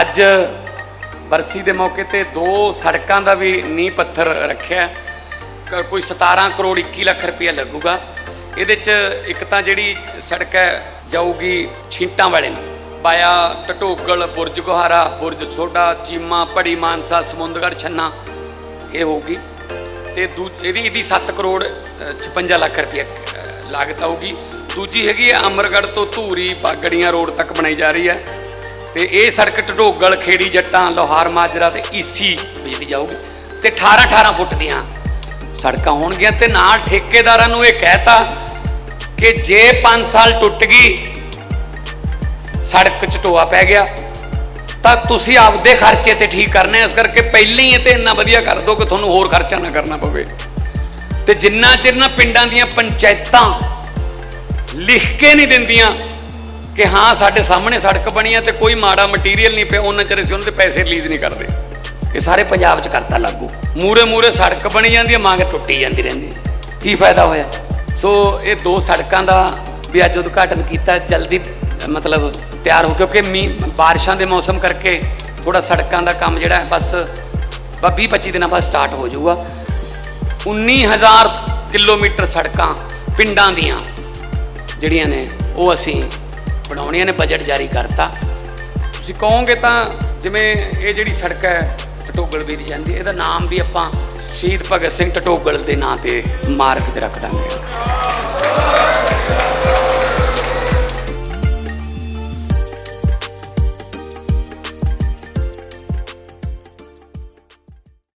ਅੱਜ ਬਰਸੀ ਦੇ ਮੌਕੇ ਤੇ ਦੋ ਸੜਕਾਂ ਦਾ ਵੀ ਨੀਂਹ ਪੱਥਰ ਰੱਖਿਆ। ਕ- ਕੋਈ 17 ਕਰੋੜ 21 ਲੱਖ ਰੁਪਇਆ ਲੱਗੂਗਾ। ਇਹਦੇ ਚ ਇੱਕ ਤਾਂ ਜਿਹੜੀ ਸੜਕ ਹੈ ਜਾਊਗੀ ਛੀਂਟਾਂ ਵਾਲੇ ਨੂੰ। ਪਾਇਆ ਟਟੋਗਲ ਬੁਰਜ ਗੁਹਾਰਾ ਬੁਰਜ ਸੋਡਾ ਚੀਮਾ ਪੜੀ ਮਾਨਸਾ ਸਮੁੰਦਗੜ ਛੰਨਾ ਇਹ ਹੋਊਗੀ। ਤੇ ਦੂ ਇਹਦੀ ਇਹਦੀ 7 ਕਰੋੜ ਅ, 56 ਲੱਖ ਰੁਪਏ ਲਾਗਤ ਆਊਗੀ। ਦੂਜੀ ਹੈਗੀ ਹੈ ਅਮਰਗੜ੍ਹ ਤੋਂ ਧੂਰੀ ਬਾਗੜੀਆਂ ਰੋਡ ਤੱਕ ਬਣਾਈ ਜਾ ਰਹੀ ਹੈ। ਤੇ ਇਹ ਸੜਕ ਢਢੋਗਲ ਖੇੜੀ ਜੱਟਾਂ, ਲੋਹਾਰ, ਮਾਜਰਾ ਤੇ ਈਸੀ ਬਿਜਲੀ ਜਾਊਗੀ। ਤੇ 18 18 ਫੁੱਟ ਦੀਆਂ ਸੜਕਾਂ ਹੋਣਗੀਆਂ ਤੇ ਨਾਲ ਠੇਕੇਦਾਰਾਂ ਨੂੰ ਇਹ ਕਹਿਤਾ ਕਿ ਜੇ 5 ਸਾਲ ਟੁੱਟ ਗਈ, ਸੜਕ 'ਚ ਪੈ ਗਿਆ, ਤਾਂ ਤੁਸੀਂ ਆਪਦੇ ਖਰਚੇ ਤੇ ਠੀਕ ਕਰਨੇ ਇਸ ਕਰਕੇ ਪਹਿਲਾਂ ਹੀ ਇਹ ਤੇ ਇੰਨਾ ਵਧੀਆ ਕਰ ਦਿਓ ਕਿ ਤੁਹਾਨੂੰ ਹੋਰ ਖਰਚਾ ਨਾ ਕਰਨਾ ਪਵੇ। ਤੇ ਜਿੰਨਾ ਚਿਰ ਨਾ ਪਿੰਡਾਂ ਦੀਆਂ ਪੰਚਾਇਤਾਂ ਲਿਖ ਕੇ ਨਹੀਂ ਦਿੰਦੀਆਂ ਕਿ ਹਾਂ, ਸਾਡੇ ਸਾਹਮਣੇ ਸੜਕ ਬਣੀ ਆ ਤੇ ਕੋਈ ਮਾੜਾ ਮਟੀਰੀਅਲ ਨਹੀਂ ਪਿਆ, ਉਹਨਾਂ ਚਿਰ ਅਸੀਂ ਉਹਨਾਂ ਤੇ ਪੈਸੇ ਰਿਲੀਜ਼ ਨਹੀਂ ਕਰਦੇ। ਇਹ ਸਾਰੇ ਪੰਜਾਬ 'ਚ ਕਰਤਾ ਲਾਗੂ। ਮੂਰੇ ਮੂਰੇ ਸੜਕ ਬਣੀ ਜਾਂਦੀ ਹੈ ਮੰਗ ਟੁੱਟੀ ਜਾਂਦੀ ਰਹਿੰਦੀ ਕੀ ਫਾਇਦਾ ਹੋਇਆ? ਸੋ ਇਹ ਦੋ ਸੜਕਾਂ ਦਾ ਵੀ ਅੱਜ ਉਦਘਾਟਨ ਕੀਤਾ, ਜਲਦੀ, ਮਤਲਬ ਤਿਆਰ ਹੋ ਕਿਉਂਕਿ ਮੀਂਹ ਬਾਰਿਸ਼ਾਂ ਦੇ ਮੌਸਮ ਕਰਕੇ ਥੋੜਾ ਸੜਕਾਂ ਦਾ ਕੰਮ ਜਿਹੜਾ ਬਸ ਬਸ 20 25 ਦਿਨਾਂ ਬਾਅਦ ਸਟਾਰਟ ਹੋ ਜਾਊਗਾ। 19000 ਕਿਲੋਮੀਟਰ ਸੜਕਾਂ ਪਿੰਡਾਂ ਦੀਆਂ ਜਿਹੜੀਆਂ ਨੇ, ਉਹ ਅਸੀਂ ਬਣਾਉਣੀਆਂ ਨੇ ਬਜਟ ਜਾਰੀ ਕਰਤਾ। ਤੁਸੀਂ ਕਹੋਗੇ ਤਾਂ ਜਿਵੇਂ ਇਹ ਜਿਹੜੀ ਸੜਕ ਹੈ, ਟਟੋਗਲ ਵੀ ਦੀ ਜਾਂਦੀ ਇਹਦਾ ਨਾਮ ਵੀ ਆਪਾਂ ਸ਼ਹੀਦ ਭਗਤ ਸਿੰਘ ਟਟੋਗਲ ਦੇ ਨਾਂ ਤੇ ਮਾਰਕ ਤੇ ਰੱਖ ਦਾਂਗੇ।